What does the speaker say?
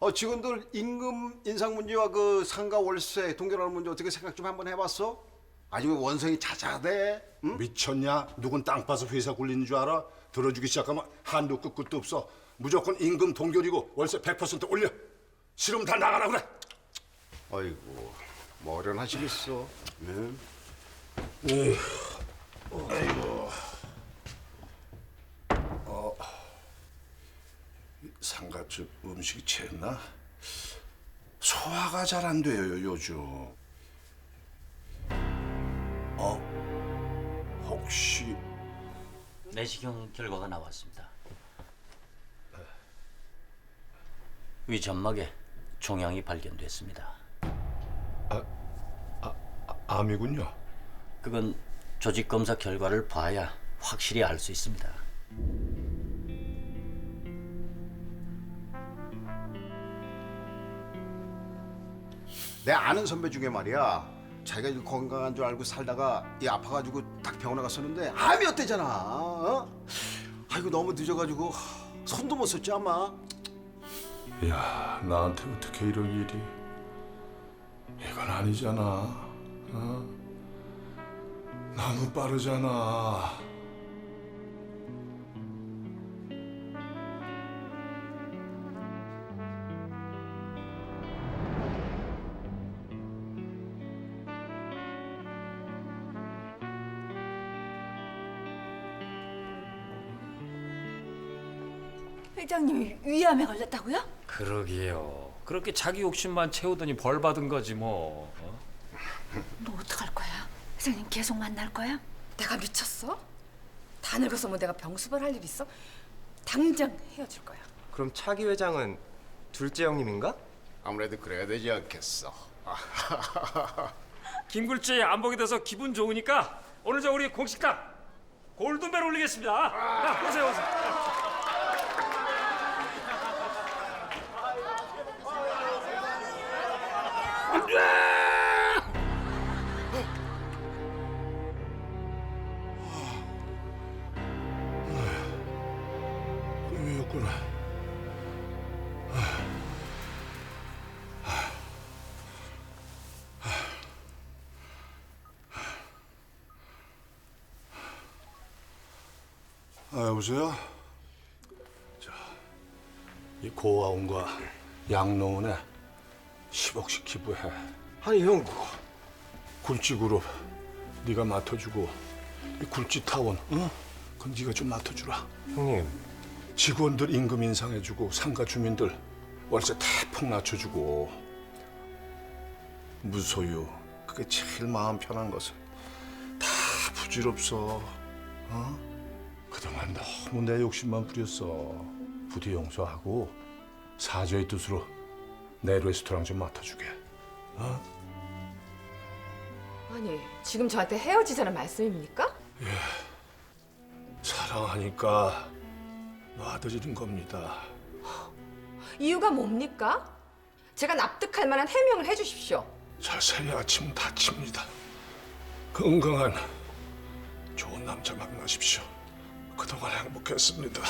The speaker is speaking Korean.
어, 직원들 임금 인상 문제와 그 상가 월세 동결하는 문제 어떻게 생각 좀 한번 해봤어? 아주 원성이 자자대. 응? 미쳤냐? 누군 땅 파서 회사 굴리는 줄 알아? 들어주기 시작하면 한도 끝 끝도 없어. 무조건 임금 동결이고 월세 100% 올려. 싫으면 다 나가라 그래. 아이고, 뭐 어련하시겠어. 응? 상가 음식이 취했나? 소화가 잘 안 돼요 요즘. 어? 혹시 내시경 결과가 나왔습니다. 위 점막에 종양이 발견됐습니다. 암이군요? 그건 조직 검사 결과를 봐야 확실히 알 수 있습니다. 내 아는 선배 중에 말이야. 자기가 이렇게 건강한 줄 알고 살다가 이 아파가지고 딱 병원에 갔었는데 암이 었대잖아. 어? 아이고 너무 늦어가지고 손도 못 썼지 아마. 야 나한테 어떻게 이런 일이? 이건 아니잖아. 어? 너무 빠르잖아. 회장님이 위암에 걸렸다고요? 그러게요. 그렇게 자기 욕심만 채우더니 벌 받은 거지 뭐. 어? 너 어떡할 거야? 회장님 계속 만날 거야? 내가 미쳤어? 다 늙어서 뭐 내가 병수발 할 일 있어? 당장 헤어질 거야. 그럼 차기 회장은 둘째 형님인가? 아무래도 그래야 되지 않겠어. 김굴지 안 보게 돼서 기분 좋으니까 오늘 저 우리 공식당 골든벨 올리겠습니다. 야, 오세요, 오세요. 꿈이었구나. 아, 여보세요? 자, 이 고아원과 양로원에 10억씩 기부해. 아니 형 그거 굴직으로 네가 맡아주고 이 굴직 타원, 어? 그건 네가 좀 맡아주라. 형님, 직원들 임금 인상해주고 상가 주민들 월세 대폭 낮춰주고. 무소유 그게 제일 마음 편한 것을 다 부질없어. 어? 그동안 너무 내 욕심만 부렸어. 부디 용서하고 사죄의 뜻으로 내 레스토랑 좀 맡아주게. 아니 지금 저한테 헤어지자는 말씀입니까? 사랑하니까 놔드리는 겁니다 이유가 뭡니까? 제가 납득할 만한 해명을 해주십시오. 자세히 아침 다칩니다. 건강한 좋은 남자 만나십시오. 그동안 행복했습니다.